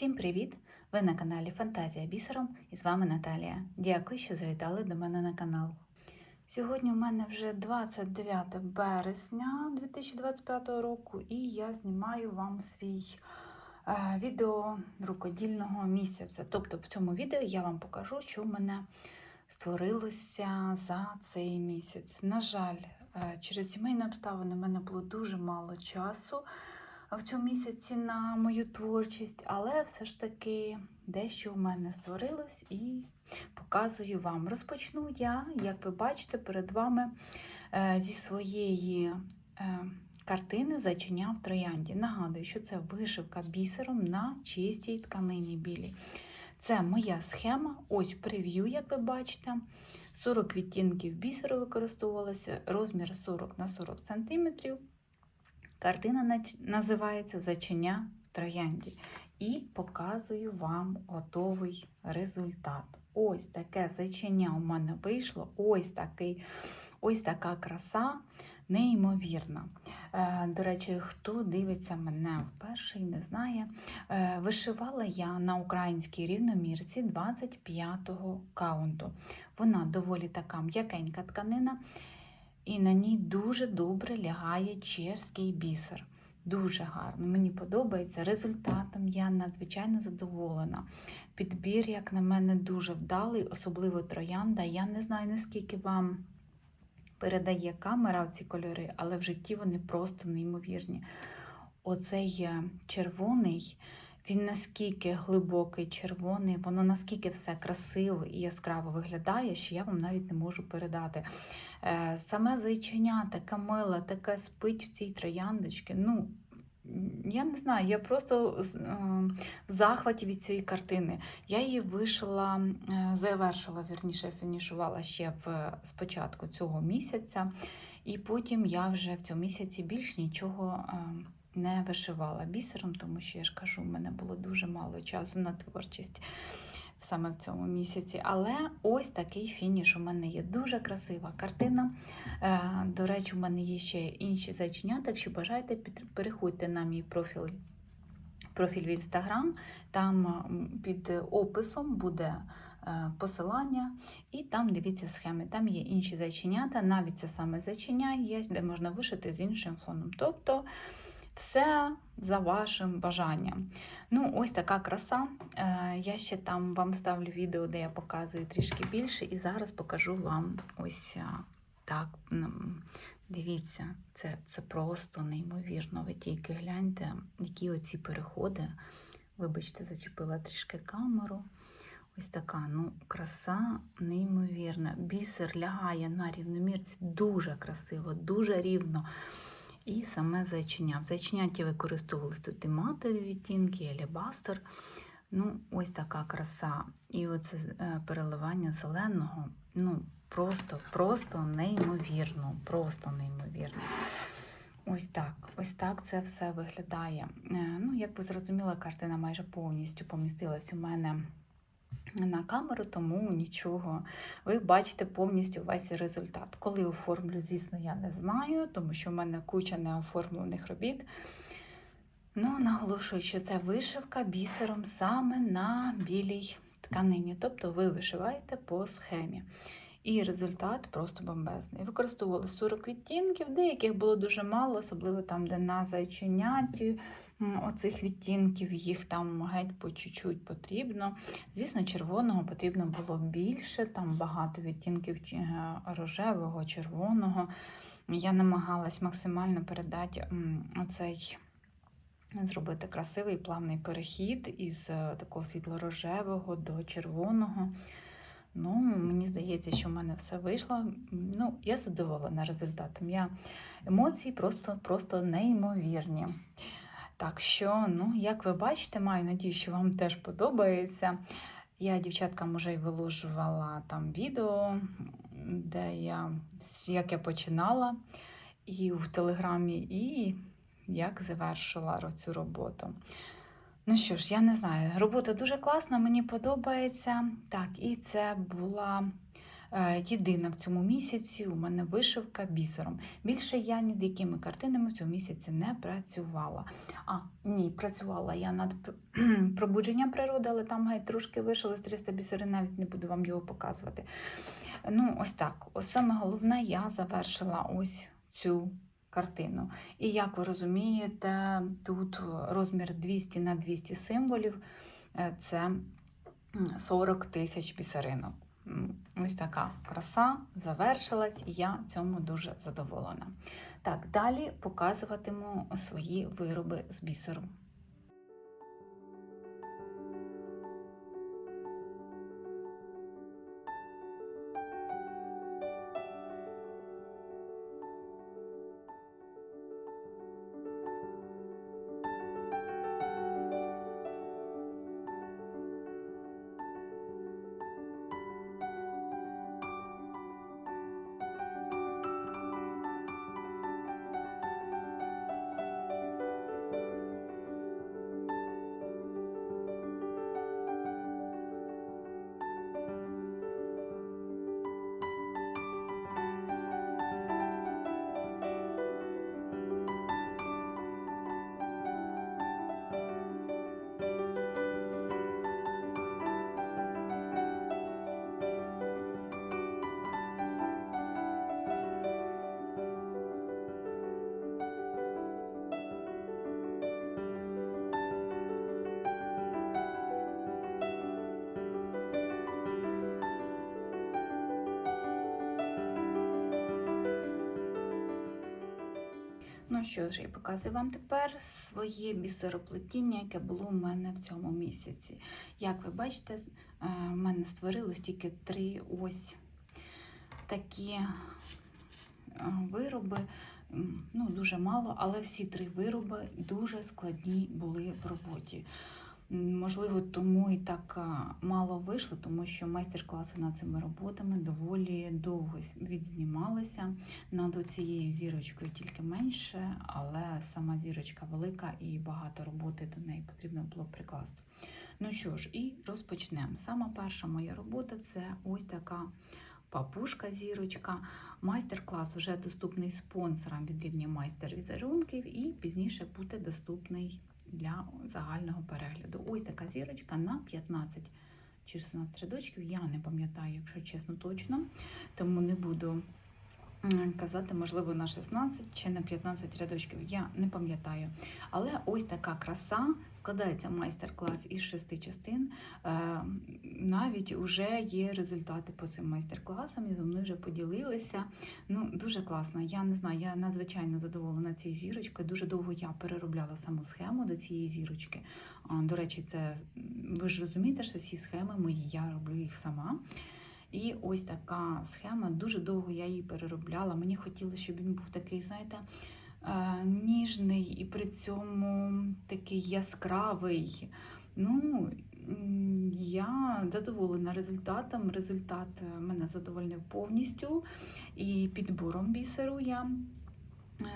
Всім привіт! Ви на каналі Фантазія Бісером і з вами Наталія. Дякую, що завітали до мене на канал. Сьогодні у мене вже 29 березня 2025 року, і я знімаю вам свій е, відео рукодільного місяця. Тобто в цьому відео я вам покажу, що в мене створилося за цей місяць. На жаль, е, через сімейні обставини в мене було дуже мало часу в цьому місяці на мою творчість, але все ж таки дещо в мене створилось і показую вам. Розпочну я, як ви бачите, перед вами е, зі своєї е, картини Зайчиня в троянді. Нагадую, що це вишивка бісером на чистій тканині білій. Це моя схема, ось прев'ю, як ви бачите. 40 відтінків бісеру використовувалося, розмір 40 на 40 см. Картина називається Зачиня в троянді. І показую вам готовий результат. Ось таке зачиня у мене вийшло. Ось такий, ось така краса, неймовірна. Е, До речі, хто дивиться мене вперше і не знає, е, вишивала я на українській рівномірці 25-го каунту. Вона доволі така м'якенька тканина, і на ній дуже добре лягає чешський бісер. Дуже гарно. Мені подобається. Результатом я надзвичайно задоволена. Підбір, як на мене, дуже вдалий, особливо троянда. Я не знаю, наскільки вам передає камера ці кольори, але в житті вони просто неймовірні. Оцей е, червоний, він наскільки глибокий червоний, воно наскільки все красиво і яскраво виглядає, що я вам навіть не можу передати. Е, Саме зайчиня, така мила, така спить в цій трояндочці. Ну, я не знаю, я просто е, в захваті від цієї картини. Я її вишила, е, завершила, вірніше, фінішувала ще в спочатку цього місяця, і потім я вже в цьому місяці більш нічого е, не вишивала бісером, тому що я ж кажу, в мене було дуже мало часу на творчість саме в цьому місяці. Але ось такий фініш у мене є. Дуже красива картина. Е, До речі, у мене є ще інші зайченята. Якщо бажаєте, переходьте на мій профіль. Профіль в інстаграм, там під описом буде е, посилання, і там дивіться схеми. Там є інші зайченята, навіть це саме зайченя є, де можна вишити з іншим фоном. Тобто все за вашим бажанням. Ну, ось така краса. Е, Я ще там вам ставлю відео, де я показую трішки більше, і зараз покажу вам ось так. Дивіться, це, це просто неймовірно. Ви тільки гляньте, які оці переходи. Вибачте, зачепила трішки камеру. Ось така ну, краса неймовірна. Бісер лягає на рівномірці дуже красиво, дуже рівно. І саме зайчиня. В зайчиняті використовувалися тут і матові відтінки, і алібастер. Ну, ось така краса. І оце е, переливання зеленого. Ну, просто, просто неймовірно, просто неймовірно. Ось так, ось так це все виглядає. Е, Ну, як ви зрозуміли, картина майже повністю помістилась у мене на камеру, тому нічого. Ви бачите повністю весь результат. Коли оформлю, звісно, я не знаю, тому що в мене куча неоформлених робіт. Ну, наголошую, що це вишивка бісером саме на білій тканині. Тобто ви вишиваєте по схемі. І результат просто бомбезний. Використовували 40 відтінків, деяких було дуже мало, особливо там, де на зайченяті оцих відтінків, їх там геть по чуть-чуть потрібно. Звісно, червоного потрібно було більше, там багато відтінків е, рожевого, червоного. Я намагалась максимально передати оцей. Зробити красивий плавний перехід із е, такого світло-рожевого до червоного. Ну, мені здається, що в мене все вийшло. Ну, я задоволена результатом. Я емоції просто, просто неймовірні. Так що, ну, як ви бачите, маю надію, що вам теж подобається. Я дівчаткам вже й виложувала там відео, де я, як я починала, і в Телеграмі, і як завершила цю роботу. Ну що ж, я не знаю, робота дуже класна, мені подобається. Так, і це була Е, Єдина в цьому місяці у мене вишивка бісером. Більше я з якими картинами в цьому місяці не працювала. А, ні, працювала я над пробудженням природи, але там геть трошки вишилось 300 бісерин, навіть не буду вам його показувати. Ну, ось так. Ось саме головне, я завершила ось цю картину. І як ви розумієте, тут розмір 200 на 200 символів е, це 40 тисяч бісеринок. Ось така краса завершилась, і я цьому дуже задоволена. Так, далі показуватиму свої вироби з бісеру. Ну що ж, я показую вам тепер своє бісероплетіння, яке було у мене в цьому місяці. Як ви бачите, е, в мене створилось тільки три ось такі е, вироби. Ну, дуже мало, але всі три вироби дуже складні були в роботі. Можливо, тому і так мало вийшло, тому що майстер-класи над цими роботами доволі довго відзнімалися. Над цією зірочкою тільки менше, але сама зірочка велика і багато роботи до неї потрібно було прикласти. Ну що ж, і розпочнемо. Сама перша моя робота це ось така папушка зірочка. Майстер-клас вже доступний спонсорам від рівня майстер візерунків і пізніше буде доступний для загального перегляду. Ось така зірочка на 15 чи 16 рядочків. Я не пам'ятаю, якщо чесно, точно, тому не буду казати, можливо, на 16 чи на 15 рядочків. Я не пам'ятаю. Але ось така краса. Складається майстер-клас із шести частин. Е, Навіть вже є результати по цим майстер-класам, і зі мною вже поділилися. Ну, дуже класно. Я не знаю, я надзвичайно задоволена цією зірочкою. Дуже довго я переробляла саму схему до цієї зірочки. До речі, це ви ж розумієте, що всі схеми мої, я роблю їх сама. І ось така схема. Дуже довго я її переробляла. Мені хотілося, щоб він був такий, знаєте, е, ніжний і при цьому такий яскравий. Ну, я задоволена результатом. Результат е, мене задовольнив повністю. І підбором бісеру я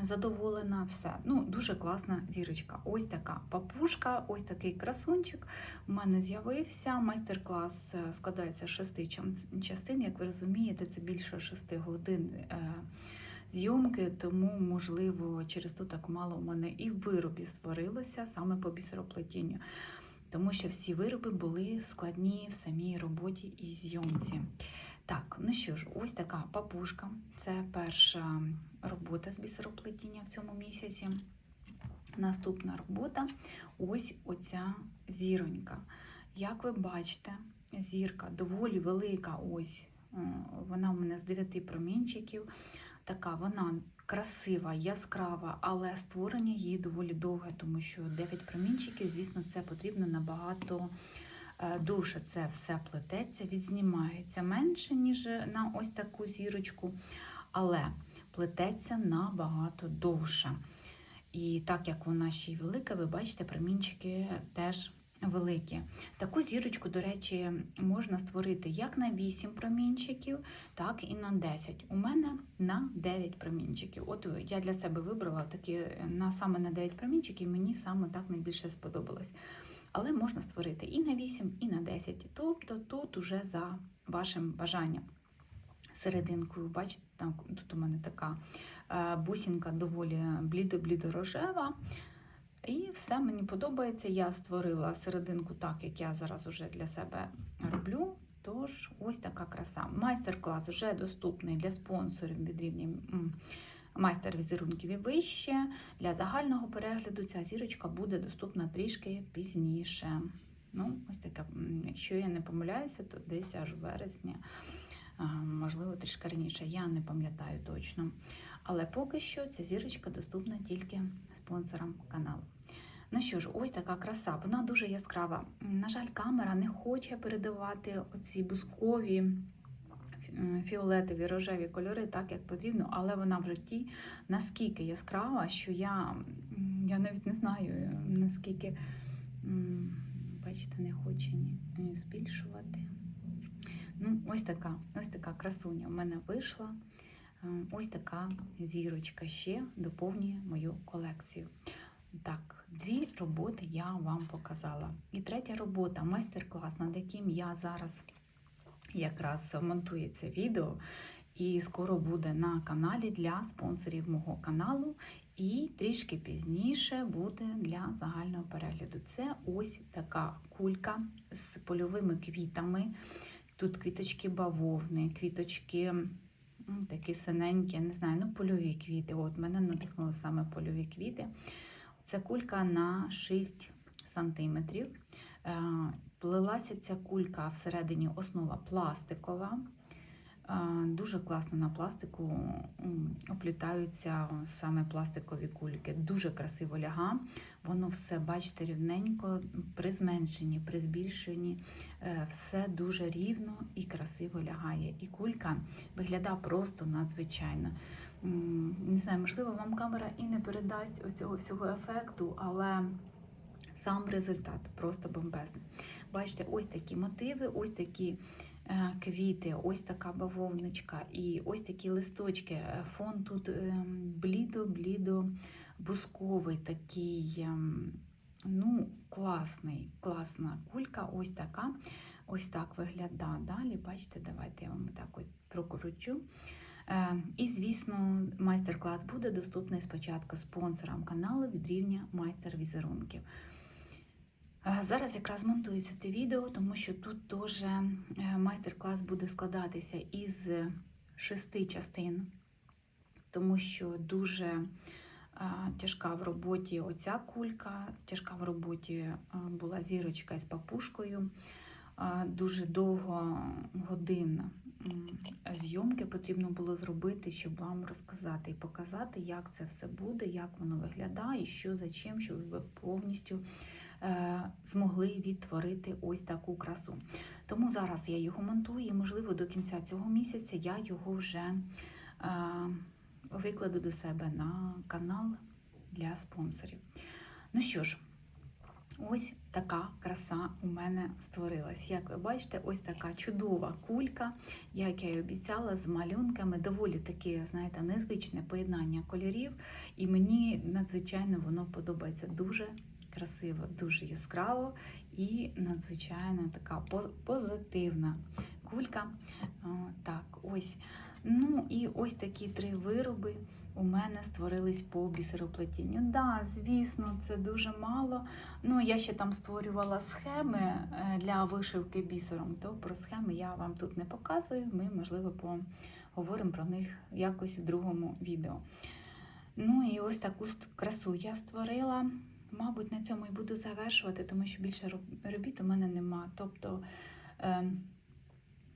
задоволена. Все. Ну, дуже класна зірочка. Ось така папушка, ось такий красунчик. У мене з'явився. Майстер-клас е, складається з шести частин. Як ви розумієте, це більше шести годин. е, Зйомки, тому, можливо, через то так мало у мене і виробів створилося саме по бісероплетінню, тому що всі вироби були складні в самій роботі і зйомці. Так, ну що ж, ось така папушка. Це перша робота з бісероплетіння в цьому місяці. Наступна робота ось оця зіронька. Як ви бачите, зірка доволі велика. Ось е, вона у мене з 9 промінчиків. Така вона красива, яскрава, але створення її доволі довге, тому що 9 промінчиків, звісно, це потрібно набагато е. Це все плететься, відзнімається менше, ніж на ось таку зірочку, але плететься набагато довше. І так як вона ще й велика, ви бачите, промінчики теж великі. Таку зірочку, до речі, можна створити як на 8 промінчиків, так і на 10. У мене на 9 промінчиків. От я для себе вибрала такі на саме на 9 промінчиків, мені саме так найбільше сподобалось. Але можна створити і на 8, і на 10. Тобто тут уже за вашим бажанням. серединкою. Бачите, там тут у мене така е, бусинка доволі блідо-блідо-рожева. І все мені подобається. Я створила серединку так, як я зараз уже для себе роблю. Тож, ось така краса. Майстер-клас вже доступний для спонсорів від рівня майстер візерунків і вище. Для загального перегляду ця зірочка буде доступна трішки пізніше. Ну, ось таке, якщо я не помиляюся, то десь аж в вересні, можливо, трішки раніше. Я не пам'ятаю точно. Але поки що ця зірочка доступна тільки спонсорам каналу. Ну що ж, ось така краса. Вона дуже яскрава. На жаль, камера не хоче передавати оці бускові фіолетові рожеві кольори так, як потрібно, але вона в житті наскільки яскрава, що я, я навіть не знаю, наскільки, бачите, не хоче ні, ні збільшувати. Ну, ось така, ось така красуня в мене вийшла. Е, Ось така зірочка ще доповнює мою колекцію. Так, дві роботи я вам показала. І третя робота майстер-клас, над яким я зараз якраз монтую це відео, і скоро буде на каналі для спонсорів мого каналу. І трішки пізніше буде для загального перегляду. Це ось така кулька з польовими квітами. Тут квіточки бавовни, квіточки такі синенькі, не знаю, ну польові квіти. От мене надихнули саме польові квіти. Це кулька на 6 сантиметрів. Плелася ця кулька всередині основа пластикова. Дуже класно на пластику оплітаються саме пластикові кульки. Дуже красиво ляга. Воно все, бачите, рівненько, при зменшенні, при збільшенні, е, все дуже рівно і красиво лягає. І кулька виглядає просто надзвичайно. Не знаю, можливо, вам камера і не передасть оцього всього ефекту, але сам результат просто бомбезний. Бачите, ось такі мотиви, ось такі е, квіти, ось така бавовничка і ось такі листочки. Е, Фон тут ем, блідо-блідо бусковий, такий, ну, класний, класна кулька, ось така. Ось так виглядає далі. Бачите, давайте я вам так ось прокручу. Е, І, звісно, майстер-клас буде доступний спочатку спонсорам каналу від рівня майстер візерунків. Зараз якраз монтується те відео, тому що тут теж е, майстер-клас буде складатися із шести частин, тому що дуже тяжка в роботі оця кулька, тяжка в роботі е, була зірочка із папушкою. Дуже довго годин м, зйомки потрібно було зробити, щоб вам розказати і показати, як це все буде, як воно виглядає, що за чим, щоб ви повністю е, змогли відтворити ось таку красу. Тому зараз я його монтую, і, можливо, до кінця цього місяця я його вже е, викладу до себе на канал для спонсорів. Ну що ж, ось така краса у мене створилась. Як ви бачите, ось така чудова кулька, як я й обіцяла, з малюнками. Доволі таке, знаєте, незвичне поєднання кольорів. І мені надзвичайно воно подобається дуже красиво, дуже яскраво і надзвичайно така поз- позитивна кулька. Так, ось. Ну і ось такі три вироби у мене створились по бісероплетінню. Да, звісно, це дуже мало. Ну, я ще там створювала схеми е, для вишивки бісером, то про схеми я вам тут не показую. Ми, можливо, поговоримо про них якось в другому відео. Ну і ось таку красу я створила. Мабуть, на цьому і буду завершувати, тому що більше робіт у мене нема. Тобто, е,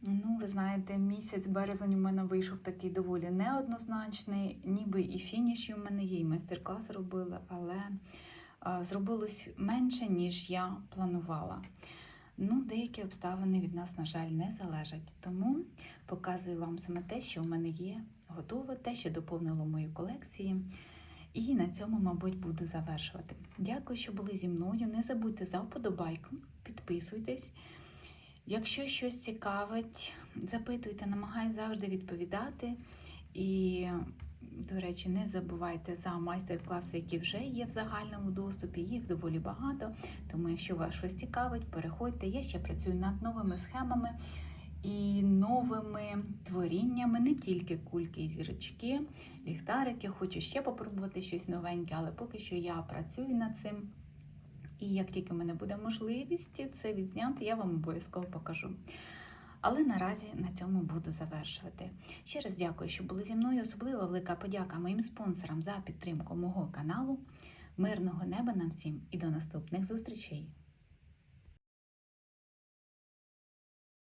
ну, ви знаєте, місяць березень у мене вийшов такий доволі неоднозначний, ніби і фініші у мене є, і майстер-клас робила, але зробилось менше, ніж я планувала. Ну, деякі обставини від нас, на жаль, не залежать. Тому показую вам саме те, що у мене є готове, те, що доповнило мою колекцію. І на цьому, мабуть, буду завершувати. Дякую, що були зі мною. Не забудьте за вподобайку, підписуйтесь. Якщо щось цікавить, запитуйте, намагаюся завжди відповідати. І, до речі, не забувайте за майстер-класи, які вже є в загальному доступі. Їх доволі багато. Тому, якщо вас щось цікавить, переходьте. Я ще працюю над новими схемами. і новими творіннями, не тільки кульки і зірочки, ліхтарики. Хочу ще попробувати щось новеньке, але поки що я працюю над цим. І як тільки в мене буде можливість це відзняти, я вам обов'язково покажу. Але наразі на цьому буду завершувати. Ще раз дякую, що були зі мною. Особливо велика подяка моїм спонсорам за підтримку мого каналу. Мирного неба нам всім і до наступних зустрічей!